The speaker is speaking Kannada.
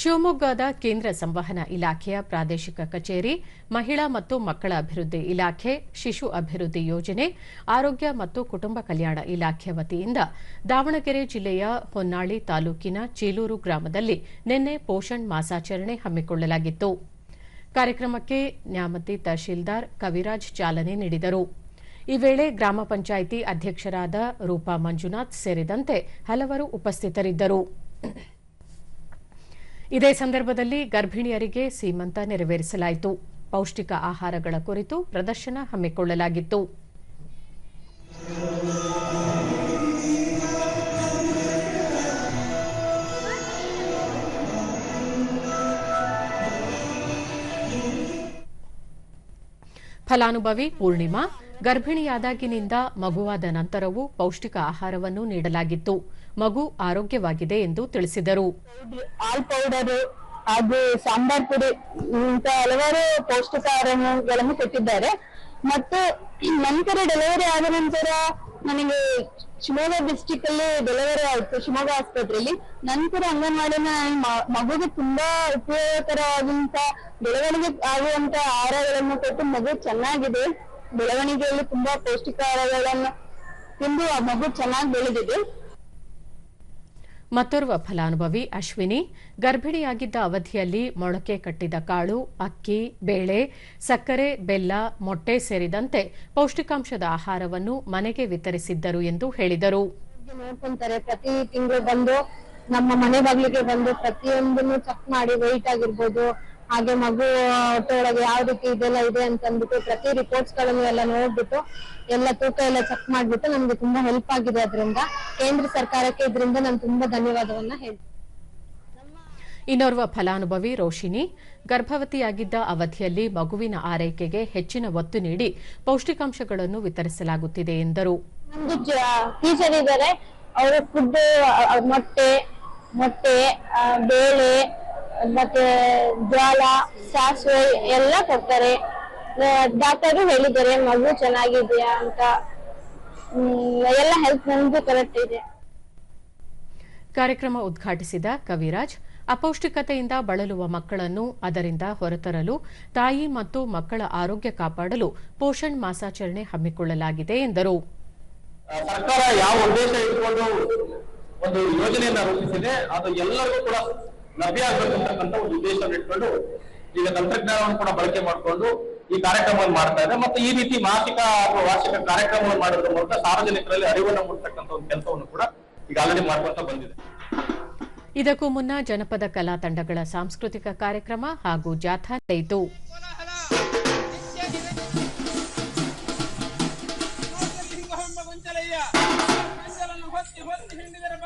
ಶಿವಮೊಗ್ಗದ ಕೇಂದ್ರ ಸಂವಹನ ಇಲಾಖೆಯ ಪ್ರಾದೇಶಿಕ ಕಚೇರಿ, ಮಹಿಳಾ ಮತ್ತು ಮಕ್ಕಳ ಅಭಿವೃದ್ಧಿ ಇಲಾಖೆ, ಶಿಶು ಅಭಿವೃದ್ಧಿ ಯೋಜನೆ, ಆರೋಗ್ಯ ಮತ್ತು ಕುಟುಂಬ ಕಲ್ಯಾಣ ಇಲಾಖೆ ವತಿಯಿಂದ ದಾವಣಗೆರೆ ಜಿಲ್ಲೆಯ ಹೊನ್ನಾಳಿ ತಾಲೂಕಿನ ಚೀಲೂರು ಗ್ರಾಮದಲ್ಲಿ ನಿನ್ನೆ ಪೋಷಣ್ ಮಾಸಾಚರಣೆ ಹಮ್ಮಿಕೊಳ್ಳಲಾಗಿತ್ತು. ಕಾರ್ಯಕ್ರಮಕ್ಕೆ ನ್ಯಾಮತಿ ತಹಶೀಲ್ದಾರ್ ಕವಿರಾಜ್ ಚಾಲನೆ ನೀಡಿದರು. ಈ ವೇಳೆ ಗ್ರಾಮ ಪಂಚಾಯಿತಿ ಅಧ್ಯಕ್ಷರಾದ ರೂಪಾ ಮಂಜುನಾಥ್ ಸೇರಿದಂತೆ ಹಲವರು ಉಪಸ್ಥಿತರಿದ್ದರು. ಇದೇ ಸಂದರ್ಭದಲ್ಲಿ ಗರ್ಭಿಣಿಯರಿಗೆ ಸೀಮಂತ ನೆರವೇರಿಸಲಾಯಿತು. ಪೌಷ್ಟಿಕ ಆಹಾರಗಳ ಕುರಿತು ಪ್ರದರ್ಶನ ಹಮ್ಮಿಕೊಳ್ಳಲಾಗಿತ್ತು. ಫಲಾನುಭವಿ ಪೂರ್ಣಿಮಾ ಗರ್ಭಿಣಿಯಾದಾಗಿನಿಂದ ಮಗುವಾದ ನಂತರವೂ ಪೌಷ್ಟಿಕ ಆಹಾರವನ್ನು ನೀಡಲಾಗಿತ್ತು. ಮಗು ಆರೋಗ್ಯವಾಗಿದೆ ಎಂದು ತಿಳಿಸಿದರು. ಆಲ್ ಪೌಡರ್ ಹಾಗೂ ಸಾಂಬಾರ್ ಪುಡಿ ಇಂತ ಹಲವಾರು ಪೌಷ್ಟಿಕಾರಗಳನ್ನು ಕೊಟ್ಟಿದ್ದಾರೆ. ಮತ್ತು ನಂತರ ಡೆಲಿವರಿ ಆದ ನಂತರ ನನಗೆ ಶಿವಮೊಗ್ಗ ಡಿಸ್ಟಿಕ್ ಅಲ್ಲಿ ಡೆಲಿವರಿ ಆಯ್ತು, ಶಿವಮೊಗ್ಗ ಆಸ್ಪತ್ರೆಯಲ್ಲಿ. ನಂತರ ಅಂಗನವಾಡಿನ ಮಗುಗೆ ತುಂಬಾ ಉಪಯೋಗಕರವಾದಂತ ಬೆಳವಣಿಗೆ ಆಗುವಂತ ಆಹಾರಗಳನ್ನು ಕೊಟ್ಟು ಮಗು ಚೆನ್ನಾಗಿದೆ. ಬೆಳವಣಿಗೆಯಲ್ಲಿ ತುಂಬಾ ಪೌಷ್ಟಿಕ ಆಹಾರಗಳನ್ನು ತಿಂದು ಆ ಮಗು ಚೆನ್ನಾಗಿ ಬೆಳೆದಿದೆ. ಮತ್ತೋರ್ವ ಫಲಾನುಭವಿ ಅಶ್ವಿನಿ, ಗರ್ಭಿಣಿಯಾಗಿದ್ದ ಅವಧಿಯಲ್ಲಿ ಮೊಳಕೆ ಕಟ್ಟಿದ ಕಾಳು, ಅಕ್ಕಿ, ಬೇಳೆ, ಸಕ್ಕರೆ, ಬೆಲ್ಲ, ಮೊಟ್ಟೆ ಸೇರಿದಂತೆ ಪೌಷ್ಟಿಕಾಂಶದ ಆಹಾರವನ್ನು ಮನೆಗೆ ವಿತರಿಸಿದ್ದರು ಎಂದು ಹೇಳಿದರು. ಪ್ರತಿ ತಿಂಗಳು ಬಂದು ನಮ್ಮ ಮನೆ ಬಾಗಿಲಿಗೆ ಬಂದು ಪ್ರತಿಯೊಂದನ್ನು ಚೆಕ್ ಮಾಡಿ ವೆಯ್ಟ್ ಆಗಿರ್ಬೋದು ಹಾಗೆ ಮಗು ಹೊಟ್ಟೆಯೊಳಗೆ ಯಾವ ರೀತಿ ಇದೆಲ್ಲ ಇದೆ ಅಂತ ಅಂದ್ಬಿಟ್ಟು ಪ್ರತಿ ರಿಪೋರ್ಟ್ಸ್ಗಳನ್ನು ಎಲ್ಲ ನೋಡ್ಬಿಟ್ಟು ಎಲ್ಲ ತೂಕ ಎಲ್ಲ ಚೆಕ್ ಮಾಡ್ಬಿಟ್ಟು ನಮ್ಗೆ ತುಂಬಾ ಹೆಲ್ಪ್ ಆಗಿದೆ ಅದರಿಂದ. ಕೇಂದ್ರ ಸರ್ಕಾರಕ್ಕೆ ಇದರಿಂದ ನಾನು ತುಂಬಾ ಧನ್ಯವಾದವನ್ನ ಹೇಳ್ತೀನಿ. ಇನ್ನೋರ್ವ ಫಲಾನುಭವಿ ರೋಶಿನಿ ಗರ್ಭವತಿಯಾಗಿದ್ದ ಅವಧಿಯಲ್ಲಿ ಮಗುವಿನ ಆರೈಕೆಗೆ ಹೆಚ್ಚಿನ ಒತ್ತು ನೀಡಿ ಪೌಷ್ಟಿಕಾಂಶಗಳನ್ನು ವಿತರಿಸಲಾಗುತ್ತಿದೆ ಎಂದರು. ಟೀಚರ್ ಇದ್ದಾರೆ ಅವರು ಫುಡ್ ಮೊಟ್ಟೆ ಮೊಟ್ಟೆ ಬೇಳೆ ಮತ್ತೆ ಜ್ವಾಲ ಸಾಸಿವೆ ಎಲ್ಲ ಕೊಡ್ತಾರೆ. ಡಾಕ್ಟರ್ ಹೇಳಿದ್ದಾರೆ ಮಗು ಚೆನ್ನಾಗಿದೆಯಾ ಅಂತ. ಹ್ಮ್, ಎಲ್ಲ ಹೆಲ್ತ್ ನಮ್ದು ಕರೆಕ್ಟ್ ಇದೆ. ಕಾರ್ಯಕ್ರಮ ಉದ್ಘಾಟಿಸಿದ ಕವಿರಾಜ್ ಅಪೌಷ್ಟಿಕತೆಯಿಂದ ಬಳಲುವ ಮಕ್ಕಳನ್ನು ಅದರಿಂದ ಹೊರತರಲು ತಾಯಿ ಮತ್ತು ಮಕ್ಕಳ ಆರೋಗ್ಯ ಕಾಪಾಡಲು ಪೋಷಣ್ ಮಾಸಾಚರಣೆ ಹಮ್ಮಿಕೊಳ್ಳಲಾಗಿದೆ ಎಂದರು. ಸರ್ಕಾರ ಯಾವ ಉದ್ದೇಶ ಇಟ್ಕೊಂಡು ಒಂದು ಯೋಜನೆಯನ್ನು ರೂಪಿಸಿದೆ ಅದು ಎಲ್ಲರಿಗೂ ಕೂಡ ಲಭ್ಯ ಆಗ್ಬೇಕಂತಕ್ಕಂಥ ಒಂದು ಉದ್ದೇಶವನ್ನು ಇಟ್ಕೊಂಡು ಈಗ ತಂತ್ರಜ್ಞಾನವನ್ನು ಕೂಡ ಬಳಕೆ ಮಾಡಿಕೊಂಡು ಈ ಕಾರ್ಯಕ್ರಮವನ್ನು ಮಾಡ್ತಾ ಇದೆ. ಮತ್ತು ಈ ರೀತಿ ಮಾಸಿಕ ಅಥವಾ ವಾರ್ಷಿಕ ಕಾರ್ಯಕ್ರಮಗಳನ್ನು ಮಾಡೋದ್ರ ಮೂಲಕ ಸಾರ್ವಜನಿಕರಲ್ಲಿ ಅರಿವನ್ನು ಮೂಡ್ತಕ್ಕಂಥ ಒಂದು ಕೆಲಸವನ್ನು ಕೂಡ ಈಗ ಆಲ್ರೆಡಿ ಮಾಡ್ಕೊಂತ ಬಂದಿದೆ. ಇದಕ್ಕೂ ಮುನ್ನ ಜನಪದ ಕಲಾ ತಂಡಗಳ ಸಾಂಸ್ಕೃತಿಕ ಕಾರ್ಯಕ್ರಮ ಹಾಗೂ ಜಾಥಾ ನಡೆಯಿತು. ಹೊತ್ತಿ ಹೊತ್ತಿ ಹಿಂಡಿದರೆ